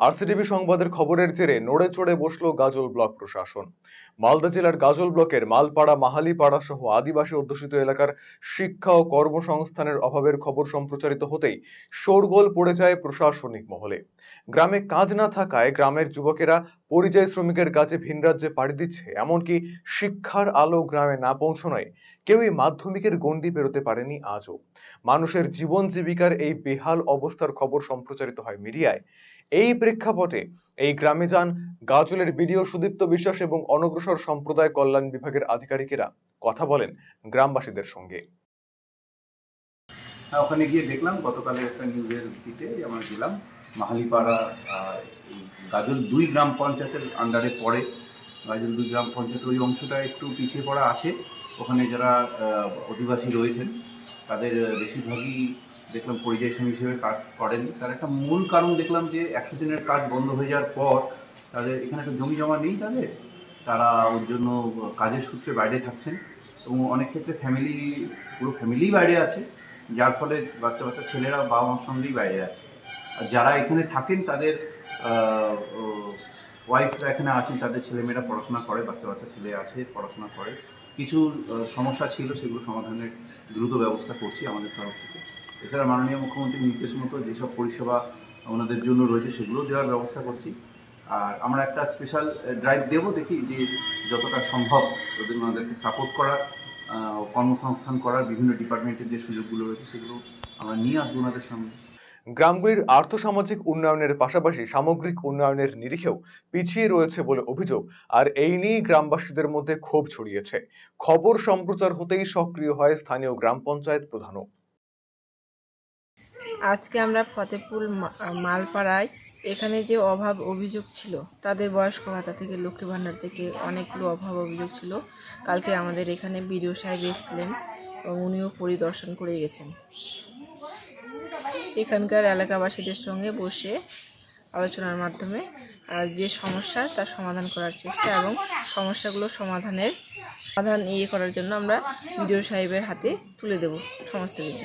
RCTV সংবাদের খবরের জেরে নড়ে চড়ে বসল গাজল ব্লক প্রশাসন। মালদা জেলার গাজল ব্লকের মালপাড়া, মাহালিপাড়া সহ আদিবাসী অধ্যুষিত এলাকার শিক্ষা ও কর্মসংস্থানের অভাবের খবর সম্প্রচারিত হতেই শোরগোল পড়ে যায় প্রশাসনিক মহলে। গ্রামে কাজ না থাকায় গ্রামের যুবকেরা পরিযায়ী শ্রমিকের কাছে ভিন রাজ্যে পাড়ি দিচ্ছে, এমনকি শিক্ষার আলো গ্রামে না পৌঁছানোয় কেউই মাধ্যমিকের গণ্ডি পেরোতে পারেনি আজও। মানুষের জীবন জীবিকার এই বেহাল অবস্থার খবর সম্প্রচারিত হয় মিডিয়ায়। এই প্রেক্ষাপটে এই গ্রামে যান গাজলের বিডিও সুদীপ্ত বিশ্বাস এবং অনগ্রসর সম্প্রদায় কল্যাণ বিভাগের আধিকারিকেরা কথা বলেন গ্রামবাসীদের সঙ্গে। হ্যাঁ ওখানে গিয়ে দেখলাম গতকালের একটা নিউজের ভিত্তিতে আমরা গেলাম মাহালিপাড়া গাজল দুই গ্রাম পঞ্চায়েতের আন্ডারে পড়ে। গাজল দুই গ্রাম পঞ্চায়েত ওই অংশটা একটু পিছিয়ে পড়া আছে। ওখানে যারা অধিবাসী রয়েছেন, তাদের বেশিরভাগই দেখলাম পরিযায়ী শ্রমিক হিসেবে কাজ করেন। তার একটা মূল কারণ দেখলাম যে একশো দিনের কাজ বন্ধ হয়ে যাওয়ার পর তাদের এখানে একটা জমি জমা নেই তাদের? তারা ওর জন্য কাজের সূত্রে বাইরে থাকছেন এবং অনেক ক্ষেত্রে ফ্যামিলি পুরো ফ্যামিলিই বাইরে আছে, যার ফলে বাচ্চা বাচ্চা ছেলেরা বাবা মার সঙ্গেই বাইরে আছে। আর যারা এখানে থাকেন, তাদের ওয়াইফরা এখানে আছেন, তাদের ছেলেমেয়েরা পড়াশোনা করে, বাচ্চা বাচ্চা ছেলে আছে, পড়াশোনা করে। কিছু সমস্যা ছিল, সেগুলো সমাধানের দ্রুত ব্যবস্থা করছি আমাদের তরফ থেকে। এছাড়া মাননীয় মুখ্যমন্ত্রীর নির্দেশ মতো যেসব পরিষেবা ওনাদের জন্য রয়েছে সেগুলো দেওয়ার ব্যবস্থা করছি। আর আমরা একটা স্পেশাল ড্রাইভ দেবো দেখি যে যতটা সম্ভব ওদের ওনাদেরকে সাপোর্ট আহ, কর্মসংস্থান করার বিভিন্ন ডিপার্টমেন্টের যে সুযোগগুলো রয়েছে সেগুলো আমরা নিয়ে আসব ওনাদের সামনে। গ্রামগুলির আর্থসামাজিক উন্নয়নের পাশাপাশি সামগ্রিক উন্নয়নের নিরিখেও পিছিয়ে রয়েছে বলে অভিযোগ আর এই নিয়েই গ্রামবাসীদের মধ্যে ক্ষোভ ছড়িয়েছে। খবর সম্প্রচার হতেই সক্রিয় হয় স্থানীয় গ্রাম পঞ্চায়েত প্রধানও। আজকে আমরা ফতেপুর মালপাড়ায় এখানে যে অভাব অভিযোগ ছিল, তাদের বয়স্ক ভাতা থেকে, লক্ষ্মী ভাণ্ডার থেকে অনেকগুলো অভাব অভিযোগ ছিল। কালকে আমাদের এখানে বিডিও সাহেব এসেছিলেন এবং উনিও পরিদর্শন করে গেছেন। এখানকার এলাকাবাসীদের সঙ্গে বসে আলোচনার মাধ্যমে যে সমস্যা তার সমাধান করার চেষ্টা এবং সমস্যাগুলো সমাধানের, সমাধান ইয়ে করার জন্য আমরা বিডিও সাহেবের হাতে তুলে দেব, সমস্ত কিছু।